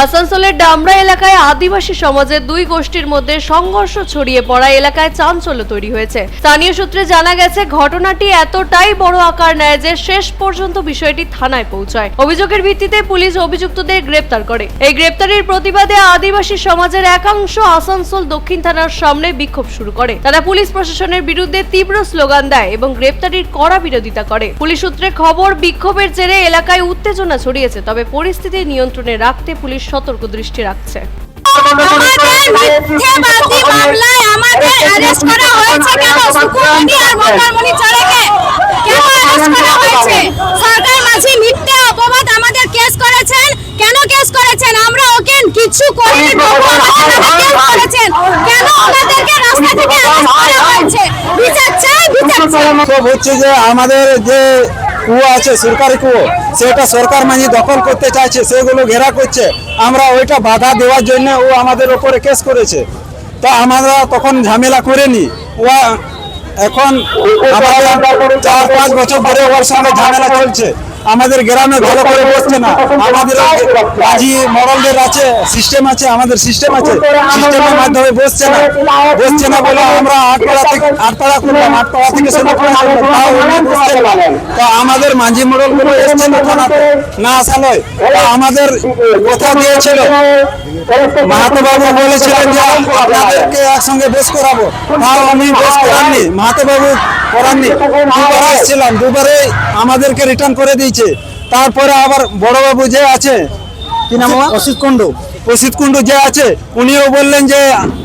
আসানসোলের ডামরা এলাকায় আদিবাসী সমাজের দুই গোষ্ঠীর মধ্যে সংঘর্ষ ছড়িয়ে পড়া এলাকায় চাঞ্চল্য তৈরি হয়েছে। স্থানীয় সূত্রে জানা গেছে, ঘটনাটি এতটাই বড় আকার নেয় যে শেষ পর্যন্ত বিষয়টি থানায় পৌঁছায়। অভিযোগের ভিত্তিতে পুলিশ অভিযুক্তদের গ্রেপ্তার করে। এই গ্রেপ্তারির প্রতিবাদে আদিবাসী সমাজের একাংশ আসানসোল দক্ষিণ থানার সামনে বিক্ষোভ শুরু করে। তারা পুলিশ প্রশাসনের বিরুদ্ধে তীব্র স্লোগান দেয় এবং গ্রেপ্তারির কড়া বিরোধিতা করে। পুলিশ সূত্রে খবর, বিক্ষোভের জেরে এলাকায় উত্তেজনা ছড়িয়েছে, তবে পরিস্থিতি নিয়ন্ত্রণে রাখতে পুলিশ সতর্ক দৃষ্টি রাখছে। আমাদের মামলায় আমাদের অ্যারেস্ট করা হয়েছে কেন? সুকুমণি আর মন্দারমণি চড়েকে কেন অ্যারেস্ট করা হয়েছে? সরকার মাঝি মিথ্যে অপবাদ আমাদের কেস করেছেন? কেন কেস করেছেন? আমরা ওকে কিছু করিনি কেস করেছেন। কেন ওনাদেরকে রাস্তা থেকে অ্যারেস্ট করা হয়েছে? বিচার চাই বিচার চাই। হচ্ছে যে আমাদের যে কুয়ো আছে সরকারি কুয়ো। সেটা সরকার মানে দখল করতে চাইছে সেগুলো ঘেরা করছে। আমরা ওইটা বাধা দেওয়ার জন্য ও আমাদের ওপরে কেস করেছে। তা আমরা তখন ঝামেলা করিনি। ও এখন আমাদের চার পাঁচ বছর ধরে ওর সঙ্গে ঝামেলা চলছে। আমাদের গ্রামে ভালো করে বসছে না। আমাদের মাঝি মরলদের আছে। সিস্টেম আছে আমাদের সিস্টেম আছে। সিস্টেমের মাধ্যমে বসছে না। বসছে না বলে আমরা আটপাড়া থেকে আটপাড়া করলাম আটপাড়া থেকে তো আমাদের মাঝি মরলগুলো এসছে না থানাতে। না আসা নয় তো আমাদের কথা দিয়েছিল। মাহাতো বাবু বলেছিলেন যে আপনাদেরকে একসঙ্গে বেশ করাবো। তাও আমি বেশ করাননি। মাহাতো বাবু করাননি। দুবার এসেছিলাম দুবারে আমাদেরকে রিটার্ন করে দিয়েছে। তারপরে আবার বড়বাবু যে আছে কি নাম অসিত কুণ্ডু। অসিত কুণ্ডু যে আছে উনিও বললেন যে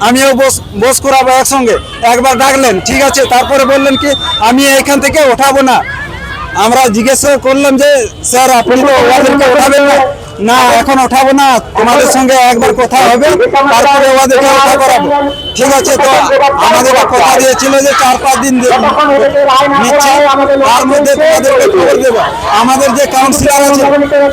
আমিও বস বস করাবো একসঙ্গে। একবার ডাকলেন ঠিক আছে তারপরে বললেন কি আমি এখান থেকে ওঠাবো না। আমরা জিজ্ঞেস করলাম যে স্যার আপনি তো ওদেরকে ওঠাবেন না। না, এখন ওঠাবো না। তোমাদের সঙ্গে একবার কথা হবে, তারপরে ওদেরকে ওঠা করাবো। ঠিক আছে, তো আমাদের কথা দিয়েছিল যে চার পাঁচ দিন নিচ্ছে, তার মধ্যে তোমাদেরকে খবর দেবো। আমাদের যে কাউন্সিলর আছে,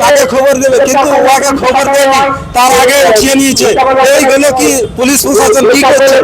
তাকে খবর দেবে। কিন্তু ওকে খবর দেয়নি, তার আগে উঠিয়ে নিয়েছে। এইগুলো কি পুলিশ প্রশাসন কি করছে?